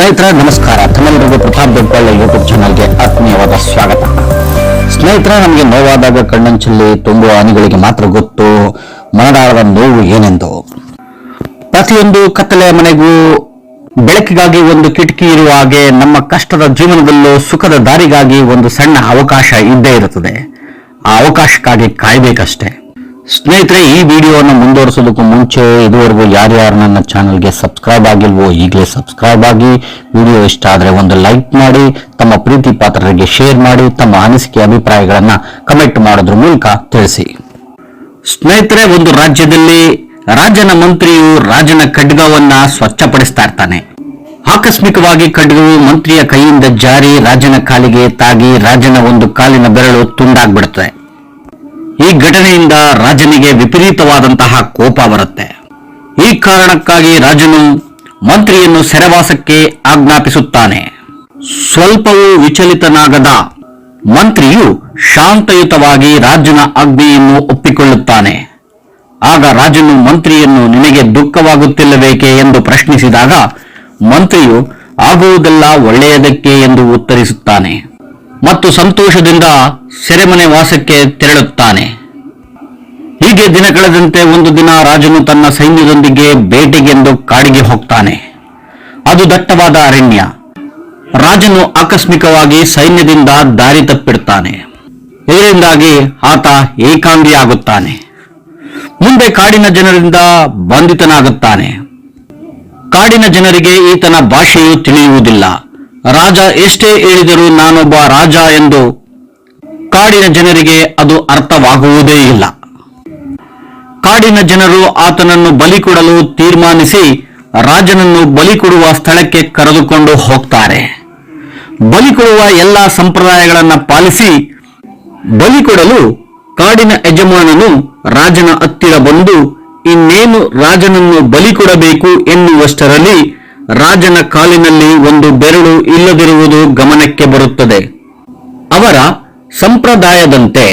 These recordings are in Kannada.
ಸ್ನೇಹಿತರೆ, ನಮಸ್ಕಾರ. ತಮ್ಮೆಲ್ಲರಿಗೂ ಪ್ರತಾಪ್ ದೊಡ್ಡಳ್ಳಿ ಯೂಟ್ಯೂಬ್ ಚಾನಲ್ಗೆ ಆತ್ಮೀಯವಾದ ಸ್ವಾಗತ. ಸ್ನೇಹಿತರ, ನಮಗೆ ನೋವಾದಾಗ ಕಣ್ಣಂಚಲ್ಲಿ ತುಂಬುವ ಹನಿಗಳಿಗೆ ಮಾತ್ರ ಗೊತ್ತು, ಮನದಾಳದ ನೋವು ಏನೆಂದು. ಪ್ರತಿಯೊಂದು ಕತ್ತಲೆಯ ಮನೆಗೂ ಬೆಳಕಿಗಾಗಿ ಒಂದು ಕಿಟಕಿ ಇರುವ ಹಾಗೆ ನಮ್ಮ ಕಷ್ಟದ ಜೀವನದಲ್ಲೂ ಸುಖದ ದಾರಿಗಾಗಿ ಒಂದು ಸಣ್ಣ ಅವಕಾಶ ಇದ್ದೇ ಇರುತ್ತದೆ. ಆ ಅವಕಾಶಕ್ಕಾಗಿ ಕಾಯ್ಬೇಕಷ್ಟೇ. ಸ್ನೇಹಿತರೆ, ಈ ವಿಡಿಯೋವನ್ನು ಮುಂದುವರಿಸೋದಕ್ಕೂ ಮುಂಚೆ ಇದುವರೆಗೂ ಯಾರ್ಯಾರು ನನ್ನ ಚಾನಲ್ಗೆ ಸಬ್ಸ್ಕ್ರೈಬ್ ಆಗಿಲ್ವೋ ಈಗಲೇ ಸಬ್ಸ್ಕ್ರೈಬ್ ಆಗಿ ವಿಡಿಯೋ ಇಷ್ಟ ಆದರೆ ಒಂದು ಲೈಕ್ ಮಾಡಿ, ತಮ್ಮ ಪ್ರೀತಿ ಪಾತ್ರರಿಗೆ ಶೇರ್ ಮಾಡಿ, ತಮ್ಮ ಅನಿಸಿಕೆ ಅಭಿಪ್ರಾಯಗಳನ್ನು ಕಮೆಂಟ್ ಮಾಡೋದ್ರ ಮೂಲಕ ತಿಳಿಸಿ. ಸ್ನೇಹಿತರೆ, ಒಂದು ರಾಜ್ಯದಲ್ಲಿ ರಾಜನ ಮಂತ್ರಿಯು ರಾಜನ ಖಡ್ಗವನ್ನ ಸ್ವಚ್ಛಪಡಿಸ್ತಾ ಇರ್ತಾನೆ. ಆಕಸ್ಮಿಕವಾಗಿ ಖಡ್ಗವು ಮಂತ್ರಿಯ ಕೈಯಿಂದ ಜಾರಿ, ರಾಜನ ಕಾಲಿಗೆ ತಾಗಿ ರಾಜನ ಒಂದು ಕಾಲಿನ ಬೆರಳು ತುಂಡಾಗ್ಬಿಡುತ್ತೆ ಈ ಘಟನೆಯಿಂದ ರಾಜನಿಗೆ ವಿಪರೀತವಾದಂತಹ ಕೋಪ ಬರುತ್ತೆ. ಈ ಕಾರಣಕ್ಕಾಗಿ ರಾಜನು ಮಂತ್ರಿಯನ್ನು ಸೆರೆವಾಸಕ್ಕೆ ಆಜ್ಞಾಪಿಸುತ್ತಾನೆ. ಸ್ವಲ್ಪವೂ ವಿಚಲಿತನಾಗದ ಮಂತ್ರಿಯು ಶಾಂತಯುತವಾಗಿ ರಾಜನ ಆಜ್ಞೆಯನ್ನು ಒಪ್ಪಿಕೊಳ್ಳುತ್ತಾನೆ. ಆಗ ರಾಜನು ಮಂತ್ರಿಯನ್ನು, ನಿನಗೆ ದುಃಖವಾಗುತ್ತಿಲ್ಲಬೇಕೆ ಎಂದು ಪ್ರಶ್ನಿಸಿದಾಗ ಮಂತ್ರಿಯು, ಆಗುವುದೆಲ್ಲ ಒಳ್ಳೆಯದಕ್ಕೆ? ಎಂದು ಉತ್ತರಿಸುತ್ತಾನೆ ಮತ್ತು ಸಂತೋಷದಿಂದ ಸೆರೆಮನೆ ವಾಸಕ್ಕೆ ತೆರಳುತ್ತಾನೆ. ಹೀಗೆ ದಿನ ಕಳೆದಂತೆ ಒಂದು ದಿನ ರಾಜನು ತನ್ನ ಸೈನ್ಯದೊಂದಿಗೆ ಬೇಟೆಗೆಂದು ಕಾಡಿಗೆ ಹೋಗ್ತಾನೆ. ಅದು ದಟ್ಟವಾದ ಅರಣ್ಯ. ರಾಜನು ಆಕಸ್ಮಿಕವಾಗಿ ಸೈನ್ಯದಿಂದ ದಾರಿ ತಪ್ಪಿಡ್ತಾನೆ. ಇದರಿಂದಾಗಿ ಆತ ಏಕಾಂಗಿಯಾಗುತ್ತಾನೆ. ಮುಂದೆ ಕಾಡಿನ ಜನರಿಂದ ಬಂಧಿತನಾಗುತ್ತಾನೆ. ಕಾಡಿನ ಜನರಿಗೆ ಈತನ ಭಾಷೆಯು ತಿಳಿಯುವುದಿಲ್ಲ. ರಾಜ ಎಷ್ಟೇ ಹೇಳಿದರೂ ನಾನೊಬ್ಬ ರಾಜ ಎಂದು ಕಾಡಿನ ಜನರಿಗೆ ಅದು ಅರ್ಥವಾಗುವುದೇ ಇಲ್ಲ. ಕಾಡಿನ ಜನರು ಆತನನ್ನು ಬಲಿ ಕೊಡಲು ತೀರ್ಮಾನಿಸಿ ರಾಜನನ್ನು ಬಲಿ ಕೊಡುವ ಸ್ಥಳಕ್ಕೆ ಕರೆದುಕೊಂಡು ಹೋಗ್ತಾರೆ. ಬಲಿ ಕೊಡುವ ಎಲ್ಲ ಸಂಪ್ರದಾಯಗಳನ್ನು ಪಾಲಿಸಿ ಬಲಿ ಕೊಡಲು ಕಾಡಿನ ಯಜಮಾನನು ರಾಜನ ಹತ್ತಿರ ಬಂದು, ಇನ್ನೇನು ರಾಜನನ್ನು ಬಲಿ ಕೊಡಬೇಕು ಎನ್ನುವಷ್ಟರಲ್ಲಿ ರಾಜನ ಕಾಲಿನಲ್ಲಿ ಒಂದು ಬೆರಳು ಇಲ್ಲದಿರುವುದು ಗಮನಕ್ಕೆ ಬರುತ್ತದೆ. ಅವರ ಸಂಪ್ರದಾಯದಂತೆ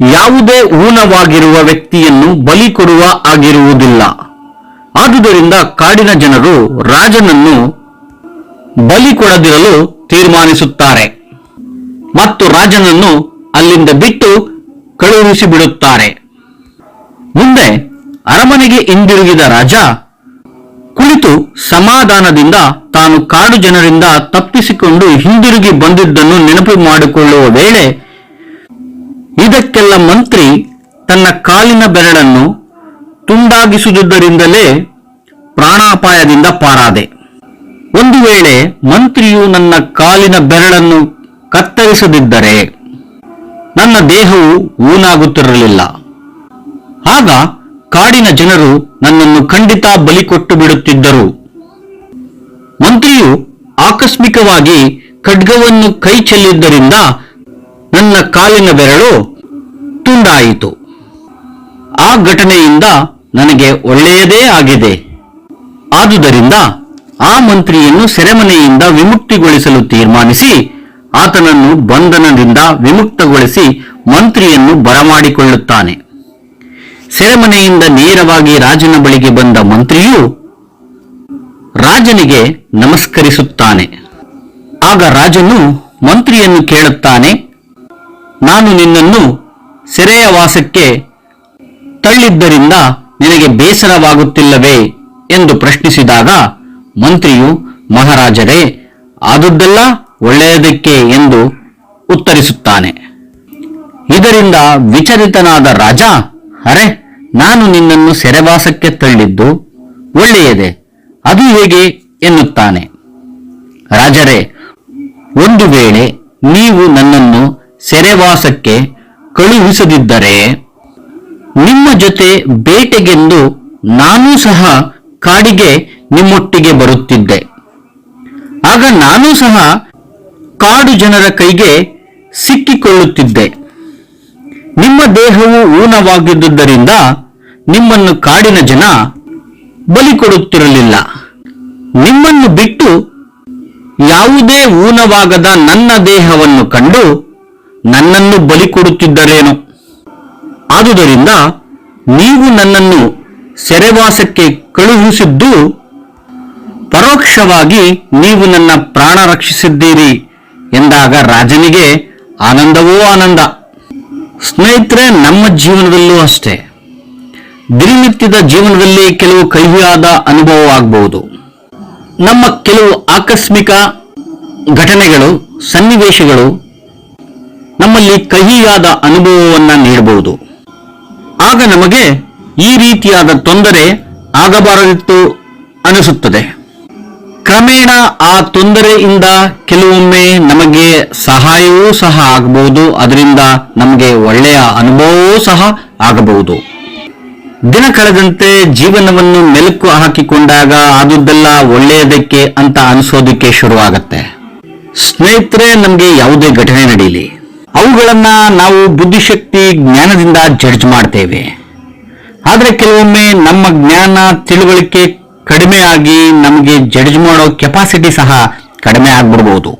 ಯಾವುದೇ ಊನವಾಗಿರುವ ವ್ಯಕ್ತಿಯನ್ನು ಬಲಿ ಕೊಡುವ ಆಗಿರುವುದಿಲ್ಲ. ಆದುದರಿಂದ ಕಾಡಿನ ಜನರು ರಾಜನನ್ನು ಬಲಿ ಕೊಡದಿರಲು ತೀರ್ಮಾನಿಸುತ್ತಾರೆ. ಮತ್ತು ರಾಜನನ್ನು ಅಲ್ಲಿಂದ ಬಿಟ್ಟು ಕಳುಹಿಸಿ ಬಿಡುತ್ತಾರೆ ಮುಂದೆ ಅರಮನೆಗೆ ಹಿಂದಿರುಗಿದ ರಾಜ ಕುಳಿತು ಸಮಾಧಾನದಿಂದ ತಾನು ಕಾಡು ಜನರಿಂದ ತಪ್ಪಿಸಿಕೊಂಡು ಹಿಂದಿರುಗಿ ಬಂದಿದ್ದನ್ನು ನೆನಪು ಮಾಡಿಕೊಳ್ಳುವ ವೇಳೆ ಇದಕ್ಕೆಲ್ಲ ಮಂತ್ರಿ ತನ್ನ ಕಾಲಿನ ಬೆರಳನ್ನು ತುಂಡಾಗಿಸುವುದರಿಂದಲೇ ಪ್ರಾಣಾಪಾಯದಿಂದ ಪಾರಾದೆ. ಒಂದು ವೇಳೆ ಮಂತ್ರಿಯು ನನ್ನ ಕಾಲಿನ ಬೆರಳನ್ನು ಕತ್ತರಿಸದಿದ್ದರೆ ನನ್ನ ದೇಹವು ಊನಾಗುತ್ತಿರಲಿಲ್ಲ. ಆಗ ಕಾಡಿನ ಜನರು ನನ್ನನ್ನು ಖಂಡಿತ ಬಲಿ ಕೊಟ್ಟು ಬಿಡುತ್ತಿದ್ದರು. ಮಂತ್ರಿಯು ಆಕಸ್ಮಿಕವಾಗಿ ಖಡ್ಗವನ್ನು ಕೈ ಚೆಲ್ಲಿದ್ದರಿಂದ ನನ್ನ ಕಾಲಿನ ಬೆರಳು ತುಂಡಾಯಿತು. ಆ ಘಟನೆಯಿಂದ ನನಗೆ ಒಳ್ಳೆಯದೇ ಆಗಿದೆ. ಆದುದರಿಂದ ಆ ಮಂತ್ರಿಯನ್ನು ಸೆರೆಮನೆಯಿಂದ ವಿಮುಕ್ತಿಗೊಳಿಸಲು ತೀರ್ಮಾನಿಸಿ ಆತನನ್ನು ಬಂಧನದಿಂದ ವಿಮುಕ್ತಗೊಳಿಸಿ ಮಂತ್ರಿಯನ್ನು ಬರಮಾಡಿಕೊಳ್ಳುತ್ತಾನೆ. ಸೆರೆಮನೆಯಿಂದ ನೇರವಾಗಿ ರಾಜನ ಬಳಿಗೆ ಬಂದ ಮಂತ್ರಿಯು ರಾಜನಿಗೆ ನಮಸ್ಕರಿಸುತ್ತಾನೆ. ಆಗ ರಾಜನು ಮಂತ್ರಿಯನ್ನು ಕೇಳುತ್ತಾನೆ ನಾನು ನಿನ್ನನ್ನು ಸೆರೆಯ ವಾಸಕ್ಕೆ ತಳ್ಳಿದ್ದರಿಂದ ನಿನಗೆ ಬೇಸರವಾಗುತ್ತಿಲ್ಲವೇ ಎಂದು ಪ್ರಶ್ನಿಸಿದಾಗ ಮಂತ್ರಿಯು, ಮಹಾರಾಜರೇ, ಆದುದ್ದಲ್ಲ ಒಳ್ಳೆಯದಕ್ಕೆ ಎಂದು ಉತ್ತರಿಸುತ್ತಾನೆ. ಇದರಿಂದ ವಿಚಲಿತನಾದ ರಾಜ, ಅರೆ, ನಾನು ನಿನ್ನನ್ನು ಸೆರೆವಾಸಕ್ಕೆ ತಳ್ಳಿದ್ದು ಒಳ್ಳೆಯದೇ, ಅದು ಹೇಗೆ? ಎನ್ನುತ್ತಾನೆ. ರಾಜರೇ, ಒಂದು ವೇಳೆ ನೀವು ನನ್ನನ್ನು ಸೆರೆವಾಸಕ್ಕೆ ಕಳುಹಿಸದಿದ್ದರೆ ನಿಮ್ಮ ಜೊತೆ ಬೇಟೆಗೆಂದು ನಾನೂ ಸಹ ಕಾಡಿಗೆ ನಿಮ್ಮೊಟ್ಟಿಗೆ ಬರುತ್ತಿದ್ದೆ. ಆಗ ನಾನೂ ಸಹ ಕಾಡು ಜನರ ಕೈಗೆ ಸಿಕ್ಕಿಕೊಳ್ಳುತ್ತಿದ್ದೆ. ನಿಮ್ಮ ದೇಹವು ಊನವಾಗಿದ್ದುದರಿಂದ ನಿಮ್ಮನ್ನು ಕಾಡಿನ ಜನ ಬಲಿ ಕೊಡುತ್ತಿರಲಿಲ್ಲ. ನಿಮ್ಮನ್ನು ಬಿಟ್ಟು ಯಾವುದೇ ಊನವಾಗದ ನನ್ನ ದೇಹವನ್ನು ಕಂಡು ನನ್ನನ್ನು ಬಲಿ ಕೊಡುತ್ತಿದ್ದರೇನು? ಆದುದರಿಂದ ನೀವು ನನ್ನನ್ನು ಸೆರೆವಾಸಕ್ಕೆ ಕಳುಹಿಸಿದ್ದು ಪರೋಕ್ಷವಾಗಿ ನೀವು ನನ್ನ ಪ್ರಾಣ ರಕ್ಷಿಸಿದ್ದೀರಿ ಎಂದಾಗ ರಾಜನಿಗೆ ಆನಂದವೋ ಆನಂದ. ಸ್ನೇಹಿತರೆ, ನಮ್ಮ ಜೀವನದಲ್ಲೂ ಅಷ್ಟೇ. ದಿನನಿತ್ಯದ ಜೀವನದಲ್ಲಿ ಕೆಲವು ಕಹಿಯಾದ ಅನುಭವವಾಗಬಹುದು ನಮ್ಮ ಕೆಲವು ಆಕಸ್ಮಿಕ ಘಟನೆಗಳು, ಸನ್ನಿವೇಶಗಳು ನಮ್ಮಲ್ಲಿ ಕಹಿಯಾದ ಅನುಭವವನ್ನು ನೀಡಬಹುದು. ಆಗ ನಮಗೆ ಈ ರೀತಿಯಾದ ತೊಂದರೆ ಆಗಬಾರದಿತ್ತು ಅನಿಸುತ್ತದೆ. ಕ್ರಮೇಣ ಆ ತೊಂದರೆಯಿಂದ ಕೆಲವೊಮ್ಮೆ ನಮಗೆ ಸಹಾಯವೂ ಸಹ ಆಗಬಹುದು, ಅದರಿಂದ ನಮಗೆ ಒಳ್ಳೆಯ ಅನುಭವವೂ ಸಹ ಆಗಬಹುದು. ದಿನ ಕಳೆದಂತೆ ಜೀವನವನ್ನು ಮೆಲುಕು ಹಾಕಿಕೊಂಡಾಗ ಆದುದೆಲ್ಲ ಒಳ್ಳೆಯದಕ್ಕೆ ಅಂತ ಅನಿಸೋದಕ್ಕೆ ಶುರುವಾಗತ್ತೆ. ಸ್ನೇಹಿತರೆ, ನಮಗೆ ಯಾವುದೇ ಘಟನೆ ನಡೆಯಲಿ ಅವುಗಳನ್ನ ನಾವು ಬುದ್ಧಿಶಕ್ತಿ ಜ್ಞಾನದಿಂದ ಜಡ್ಜ್ ಮಾಡ್ತೇವೆ. ಆದರೆ ಕೆಲವೊಮ್ಮೆ ನಮ್ಮ ಜ್ಞಾನ ತಿಳುವಳಿಕೆ ಕಡಿಮೆ ಆಗಿ ನಮಗೆ ಜಡ್ಜ್ ಮಾಡೋ ಕೆಪಾಸಿಟಿ ಸಹ ಕಡಿಮೆ ಆಗ್ಬಿಡ್ಬೋದು.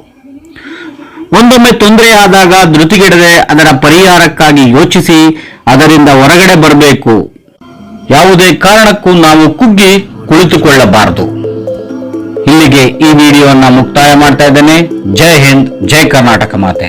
ಒಂದೊಮ್ಮೆ ತೊಂದರೆ ಆದಾಗ ಧೃತಿಗೆಡದೆ ಅದರ ಪರಿಹಾರಕ್ಕಾಗಿ ಯೋಚಿಸಿ ಅದರಿಂದ ಹೊರಗಡೆ ಬರಬೇಕು. ಯಾವುದೇ ಕಾರಣಕ್ಕೂ ನಾವು ಕುಗ್ಗಿ ಕುಳಿತುಕೊಳ್ಳಬಾರದು. ಇಲ್ಲಿಗೆ ಈ ವಿಡಿಯೋನ ಮುಕ್ತಾಯ ಮಾಡ್ತಾ ಇದ್ದೇನೆ. ಜೈ ಹಿಂದ್, ಜೈ ಕರ್ನಾಟಕ ಮಾತೆ.